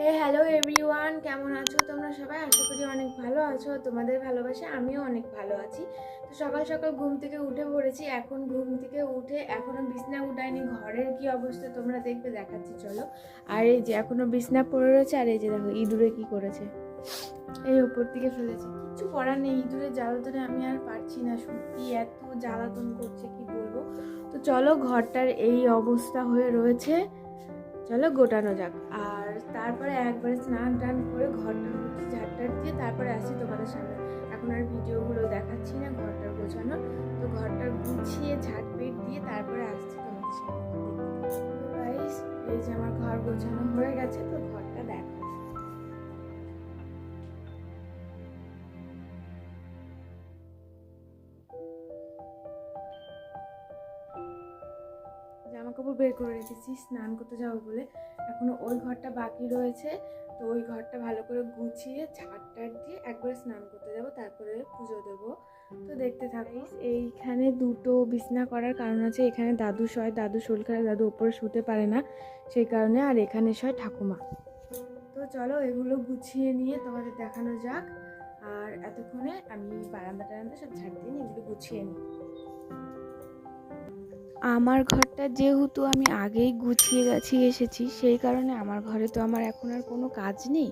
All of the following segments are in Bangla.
হ্যালো এভরিওয়ান কেমন আছো তোমরা সবাই? আশা করি অনেক ভালো আছো। তোমাদের ভালোবাসা, আমিও অনেক ভালো আছি। তো সকাল সকাল ঘুম থেকে উঠে পড়েছি, এখন ঘুম থেকে উঠে এখনও বিছনা উঠায়নি ঘরের কি অবস্থা তোমরা দেখবে, দেখাচ্ছি, চলো। আর এই যে এখনও বিছনা পড়ে রয়েছে, আর এই যে দেখো, ইঁদুরে কি করেছে। এই উপর থেকে ফেলেছে কিছু করার নেই, ইঁদুরের জ্বালাতনে আমি আর পারছি না, সত্যি এত জ্বালাতন করছে, কি বলব? তো চলো, ঘরটার এই অবস্থা হয়ে রয়েছে। চলো গোটানো যাক। আর তারপরে একবারে স্নান টান করে ঘরটা ঝাড়টার দিয়ে তারপরে আসি তোমাদের সামনে। এখন আর ভিডিওগুলো দেখাচ্ছি না, ঘরটা গোছানো। তো ঘরটা গুছিয়ে ঝাড়পেট দিয়ে তারপরে আসছি তোমাদের সামনে। এই যে আমার ঘর গোছানো হয়ে গেছে, তো ঘরটা বের করে রেখেছি, স্নান করতে যাব বলে। এখনও ওই ঘরটা বাকি রয়েছে, তো ওই ঘরটা ভালো করে গুছিয়ে, ঝাড় টাড় দিয়ে একবার স্নান করতে যাব, তারপরে পুজো দেবো। তো দেখতে থাকো এইখানে দুটো বিছনা করার কারণ আছে। এখানে দাদু শয়, দাদু শোল খায় দাদু ওপরে শুতে পারে না, সেই কারণে আর এখানে শয় ঠাকুমা। তো চলো এগুলো গুছিয়ে নিয়ে তোমাদের দেখানো যাক। আর এতক্ষণে আমি বারান্দা টারান্দা সব ঝাড় দিয়ে এগুলো গুছিয়ে নিই। আমার ঘরটা যেহেতু আমি আগেই গুছিয়ে গাছিয়ে এসেছি, সেই কারণে আমার ঘরে তো আমার এখন আর কোনো কাজ নেই।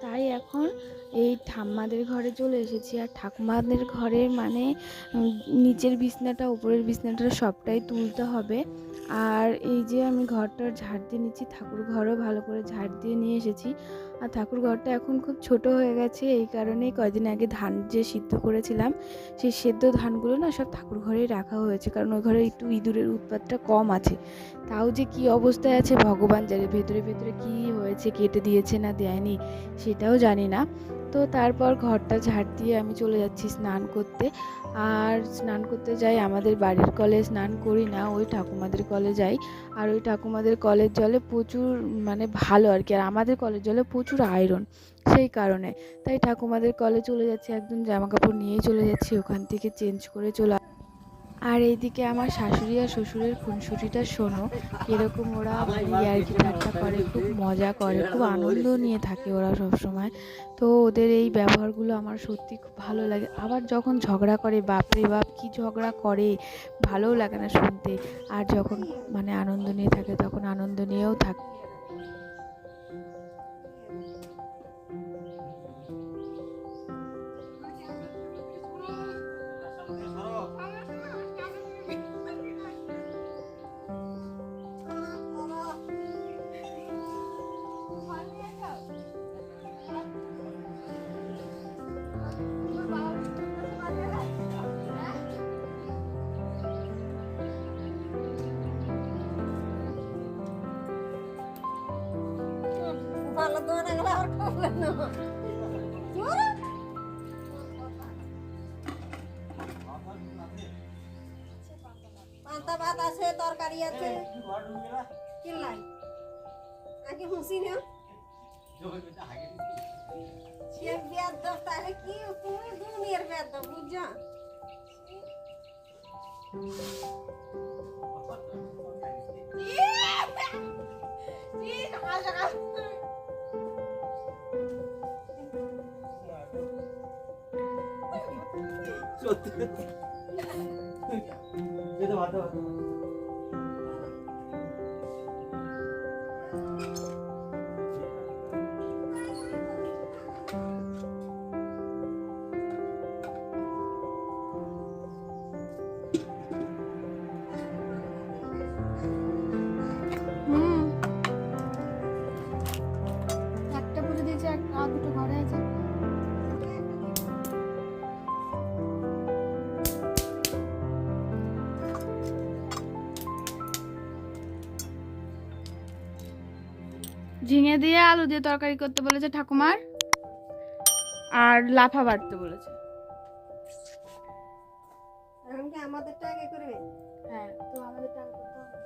তাই এখন এই ঠাম্মাদের ঘরে চলে এসেছি। আর ঠাকুমাদের ঘরে মানে নিচের বিছনাটা, উপরের বিছনাটা সবটাই তুলতে হবে। আর এই যে আমি ঘরটার ঝাড় দিয়ে নিচ্ছি, ঠাকুর ঘরও ভালো করে ঝাড় দিয়ে নিয়ে এসেছি। আর ঠাকুর ঘরটা এখন খুব ছোট হয়ে গেছে, এই কারণে কয়দিন আগে ধান যে সিদ্ধ করেছিলাম, সেই সেদ্ধ ধানগুলো না সব ঠাকুর ঘরেই রাখা হয়েছে, কারণ ওই ঘরে একটু ইঁদুরের উৎপাতটা কম আছে। তাও যে কি অবস্থায় আছে, ভগবান জানে, ভেতরে ভেতরে কি হয়েছে, কেটে দিয়েছে না দেয়নি, সেটাও জানি না। তো তারপর ঘরটা ঝাড় দিয়ে আমি চলে যাচ্ছি স্নান করতে। আর স্নান করতে যাই আমাদের বাড়ির কলে, স্নান করি না, ওই ঠাকুমাদের কলে যাই। আর ওই ঠাকুমাদের কলের জলে প্রচুর মানে ভালো আর কি, আর আমাদের কলের জলে প্রচুর আয়রন সেই কারণে। তাই ঠাকুমাদের কলে চলে যাচ্ছি, একদম জামা কাপড় নিয়েই চলে যাচ্ছি, ওখান থেকে চেঞ্জ করে চলে আর এইদিকে আমার শাশুড়ি আর শ্বশুরের খুনসুটিটা শোনো এরকম ওরা আর কি ঠাট্টা করে, খুব মজা করে, খুব আনন্দ নিয়ে থাকে ওরা সব সময় তো ওদের এই ব্যবহারগুলো আমার সত্যি খুব ভালো লাগে। আবার যখন ঝগড়া করে, বাপরে বাপ, কি ঝগড়া করে, ভালোও লাগে না শুনতে। আর যখন মানে আনন্দ নিয়ে থাকে, তখন আনন্দ নিয়েও থাকে। আর খাবে না। পান্তা ভাত আছে তরকারি আছে। কিনলাই আগে হুঁসি না। বিয়ার দশ তাহলে কি তুমি দুনিয়ার বিয়ার দশ বুঝছ সকাল সকাল সত্যি যেতে ভাত ভাত হুম ঝিঙে দিয়ে আলু দিয়ে তরকারি করতে বলেছে ঠাকুমার। আর লাফা বাড়তে বলেছে। আমাদেরটা আগে করবে। হ্যাঁ। তো আমাদের টাকা করতে হবে।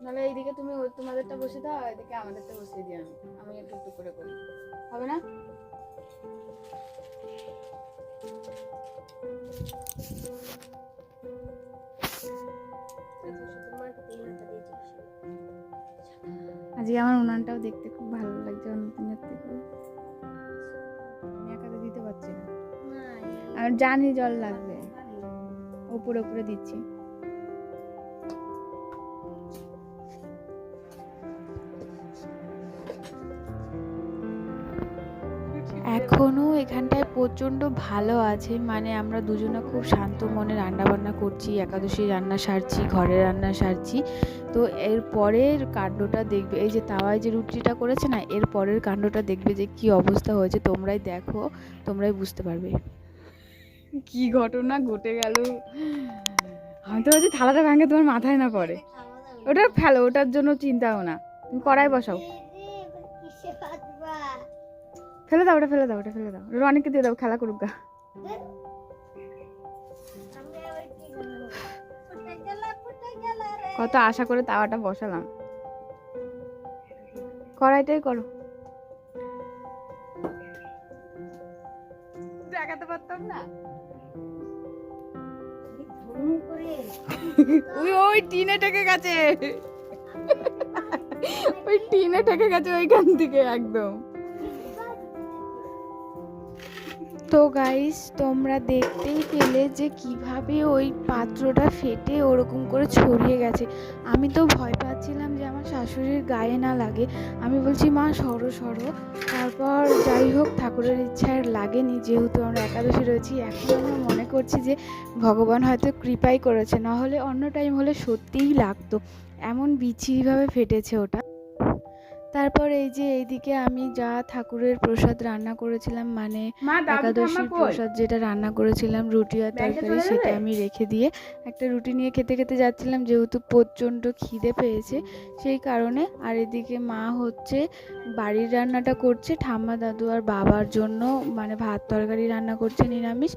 নাহলে এইদিকে তুমি ওই তোমাদেরটা বসে দাও এদিকে আমাদেরটা বসিয়ে দিই আমি আমি একটু একটু করে করি। হবে না? আজকে আমার উনানটাও দেখতে খুব ভালো লাগছে অন্য দিনের থেকে দিতে পারছি না। আর জানি জল লাগবে। উপরে উপরে দিচ্ছি। এখনও এখানটায় প্রচণ্ড ভালো আছে। মানে আমরা দুজনে খুব শান্ত মনে রান্না বান্না করছি, একাদশী রান্না সারছি, ঘরে রান্না সারছি। তো এর পরের কাণ্ডটা দেখবে, এই যে তাওয়ায় যে রুটিটা করেছে না, এর পরের কাণ্ডটা দেখবে যে কি অবস্থা হয়েছে, তোমরাই দেখো, তোমরাই বুঝতে পারবে। কি ঘটনা ঘটে গেল। আমি তো ভাবছি থালাটা ভাঙে তোমার মাথায় না পড়ে। ওটা ফেলো, ওটার জন্য চিন্তাও না। তুমি কড়াই বসাও। ফেলে দাও, ওটা ফেলে দাও, ওটা ফেলে দাও। অনেককে দিয়ে দাও, খেলা করুক গা। কত আশা করে তাওয়াটা বসালাম। কড়াইটাই করো। দেখাতে পারতাম না। ওই ওই টিনে ঠেকে গেছে। ওই টিনে ঠেকে গেছে ওইখান থেকে একদম। তো গাইস তোমরা দেখতেই পেলে যে কীভাবে ওই পাত্রটা ফেটে ওরকম করে ছড়িয়ে গেছে। আমি তো ভয় পাচ্ছিলাম যে আমার শাশুড়ির গায়ে না লাগে। আমি বলছি, মা, সরো সরো। তারপর যাই হোক, ঠাকুরের ইচ্ছা আর লাগেনি। যেহেতু আমরা একাদশী রয়েছি, এখন আমরা মনে করছি যে ভগবান হয়তো কৃপাই করেছে। না হলে অন্য টাইম হলে সত্যিই লাগতো। এমন বিচ্ছিরিভাবে ফেটেছে ওটা। তারপর এই যে এইদিকে আমি যা ঠাকুরের প্রসাদ রান্না করেছিলাম মানে একাদশীর প্রসাদ যেটা রান্না করেছিলাম রুটি আর তরকারি সেটা আমি রেখে দিয়ে একটা রুটি নিয়ে খেতে খেতে যাচ্ছিলাম যেহেতু প্রচণ্ড খিদে পেয়েছে সেই কারণে। আর এদিকে মা হচ্ছে বাড়ির রান্নাটা করছে ঠাম্মা দাদু আর বাবার জন্য মানে ভাত তরকারি রান্না করছে নিরামিষ।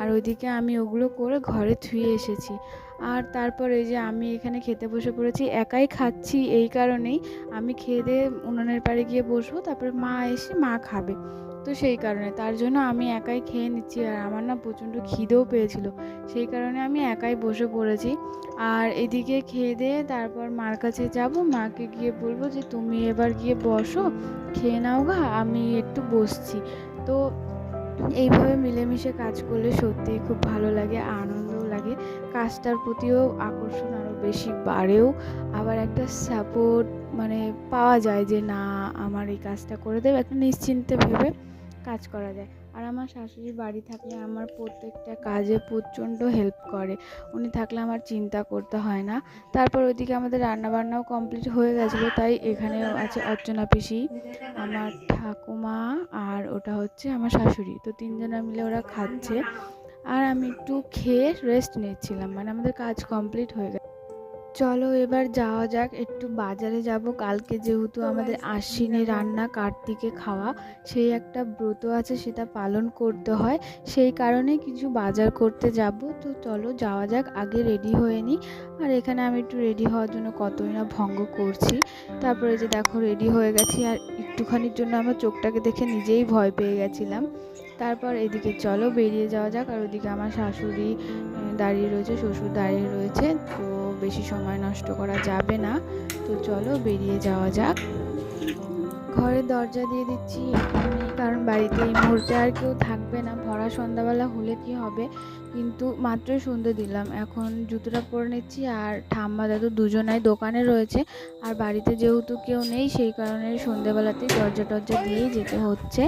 আর ওইদিকে আমি ওগুলো করে ঘরে থুয়ে এসেছি। আর তারপরে যে আমি এখানে খেতে বসে পড়েছি, একাই খাচ্ছি এই কারণেই আমি খেয়ে দিয়ে উনুনের পাড়ে গিয়ে বসবো, তারপরে মা এসে মা খাবে। তো সেই কারণে, তার জন্য আমি একাই খেয়ে নিচ্ছি আর আমার না প্রচণ্ড খিদেও পেয়েছিল। সেই কারণে আমি একাই বসে পড়েছি। আর এদিকে খেয়ে দিয়ে তারপর মার কাছে যাব, মাকে গিয়ে বলব যে, তুমি এবার গিয়ে বসো, খেয়ে নাও গা, আমি একটু বসছি। তো এইভাবে মিলেমিশে কাজ করলে সত্যিই খুব ভালো লাগে, আনন্দও লাগে। কাজটার প্রতিও আকর্ষণ আরও বেশি বাড়েও। আবার একটা সাপোর্ট মানে পাওয়া যায় যে, না, আমার এই কাজটা করে দেবে। একটা নিশ্চিন্তে ভেবে কাজ করা যায়। আর আমার শাশুড়ি বাড়ি থাকলে আমার প্রত্যেকটা কাজে প্রচণ্ড হেল্প করে। উনি থাকলে আমার চিন্তা করতে হয় না। তারপর ওইদিকে আমাদের রান্নাবান্নাও কমপ্লিট হয়ে গেছিল, তাই এখানে আছে অর্চনা পিসি, আমার ঠাকুমা আর ওটা হচ্ছে আমার শাশুড়ি। তো তিনজনা মিলে ওরা খাচ্ছে। আর আমি একটু খেয়ে রেস্ট নিচ্ছিলাম মানে আমাদের কাজ কমপ্লিট হয়ে গেছে। চলো এবার যাওয়া যাক একটু বাজারে যাব। কালকে যেহেতু আমাদের আশ্বিনে রান্না কার্তিকে খাওয়া সেই একটা ব্রত আছে সেটা পালন করতে হয়। সেই কারণে কিছু বাজার করতে যাব। তো চলো যাওয়া যাক আগে রেডি হয়ে নিই। আর এখানে আমি একটু রেডি হওয়ার জন্য কতই না ভঙ্গ করছি। তারপরে যে দেখো রেডি হয়ে গেছি আর একটুখানির জন্য আমার চোখটাকে দেখে নিজেই ভয় পেয়ে গেছিলাম। তারপর এদিকে চলো বেরিয়ে যাওয়া যাক। আর ওদিকে আমার শাশুড়ি দাঁড়িয়ে রয়েছে শ্বশুর দাঁড়িয়ে রয়েছে। তো বেশি সময় নষ্ট করা যাবে না। তো চলো বেরিয়ে যাওয়া যাক। ঘরের দরজা দিয়ে দিচ্ছি কারণ বাড়িতে এই মুহূর্তে আর কেউ থাকবে না। ভরা সন্ধ্যাবেলা হলে কি হবে? কিন্তু মাত্রই সন্ধে দিলাম। এখন জুতোটা পরে নিচ্ছি আর ঠাম্মা দাদু দুজনাই দোকানে রয়েছে। আর বাড়িতে যেহেতু কেউ নেই, সেই কারণে সন্ধ্যেবেলাতেই দরজা টরজা দিয়েই যেতে হচ্ছে।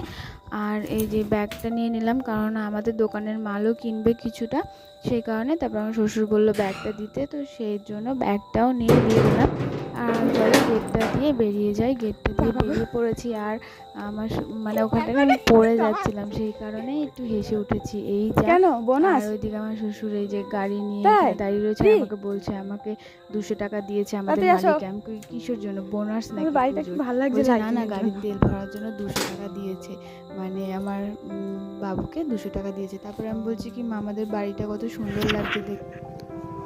আর এই যে ব্যাগটা নিয়ে নিলাম কারণ আমাদের দোকানের মালও কিনবে কিছুটা সেই কারণে তারপর আমার শ্বশুর বলল ব্যাগটা দিতে তো সেই জন্য ব্যাগটাও নিয়ে দিয়ে দিলাম আর চলো গেটটা দিয়ে বেরিয়ে যাই গেটটা দিয়ে বেরিয়ে পড়েছি। আর আমার মানে ওখান থেকে আমি পড়ে যাচ্ছিলাম সেই কারণে একটু হেসে উঠেছি। এই যা কেন? বোনাস? ওইদিকে আমার শ্বশুর এই যে গাড়ি নিয়ে দাঁড়িয়ে রয়েছে আমাকে বলছে আমাকে দুশো টাকা দিয়েছে আমাদের মালিক আমি কিসের জন্য? বোনাস নাকি তোমার বাড়িটা পুজোর?" কি ভালো লাগছে না না গাড়ির তেল ভরার জন্য দুশো টাকা দিয়েছে। মানে আমার বাবুকে দুশো টাকা দিয়েছে তারপরে আমি বলছি কি মামাদের বাড়িটা কত সুন্দর লাগছে দেখ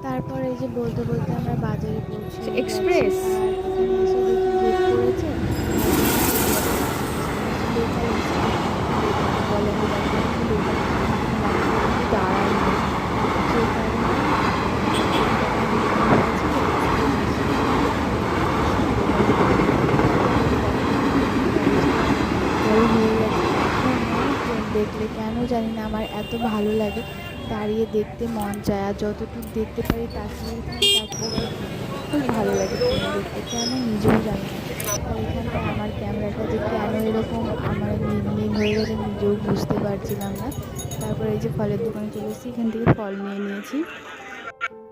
তারপর এই যে বলতে বলতে আমরা বাজারে পৌঁছে গেছি। Express? আর এখানে এসে দেখি gate করেছে। বলে আমি বাড়িতে একটু local একটু দাঁড়াই না। সেই কারণে জানি না আমার এত ভালো লাগে দাঁড়িয়ে দেখতে মন চায় আর যতটুকু দেখতে পারি তাকিয়ে খুব ভালো লাগে দেখতে কেন নিজেও জানি আর এখানটা আমার ক্যামেরাটা যে কেন এরকম আমার নীল হয়ে গেলে নিজেও বুঝতে পারছিলাম না। তারপরে এই যে ফলের দোকানে চলে এসেছি, এখান থেকে ফল নিয়ে নিয়েছি।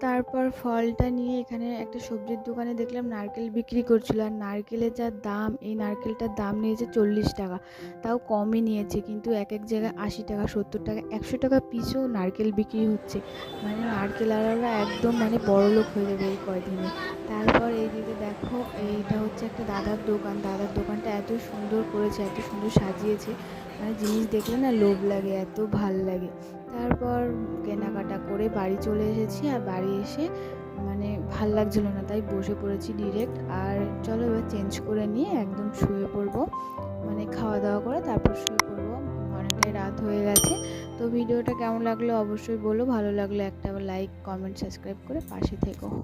তারপর ফলটা নিয়ে এখানে একটা সবজির দোকানে দেখলাম নারকেল বিক্রি করছিল। আর নারকেলের যা দাম, এই নারকেলটার দাম নিয়েছে চল্লিশ টাকা। তাও কমই নিয়েছে, কিন্তু এক এক জায়গায় আশি টাকা, সত্তর টাকা, একশো টাকা পিসেও নারকেল বিক্রি হচ্ছে। মানে নারকেল আলারা একদম মানে বড় লোক হয়ে যাবে এই কয়দিনে। তারপর এই দিকে দেখো, এইটা হচ্ছে একটা দাদার দোকান। দাদার দোকানটা এত সুন্দর করেছে, এত সুন্দর সাজিয়েছে। মানে জিনিস দেখলে না লোভ লাগে, এত ভালো লাগে। তারপর কেনাকাটা করে বাড়ি চলে এসেছি আর বাড়ি এসে মানে ভালো লাগছিল না, তাই বসে পড়েছি ডিরেক্ট আর চলো এবার চেঞ্জ করে নিয়ে একদম শুয়ে পড়ব। মানে খাওয়া দাওয়া করে তারপর শুয়ে পড়ব। অনেকটাই রাত হয়ে গেছে। তো ভিডিওটা কেমন লাগল অবশ্যই বলো। ভালো লাগল একটা লাইক কমেন্ট সাবস্ক্রাইব করে পাশে থেকো।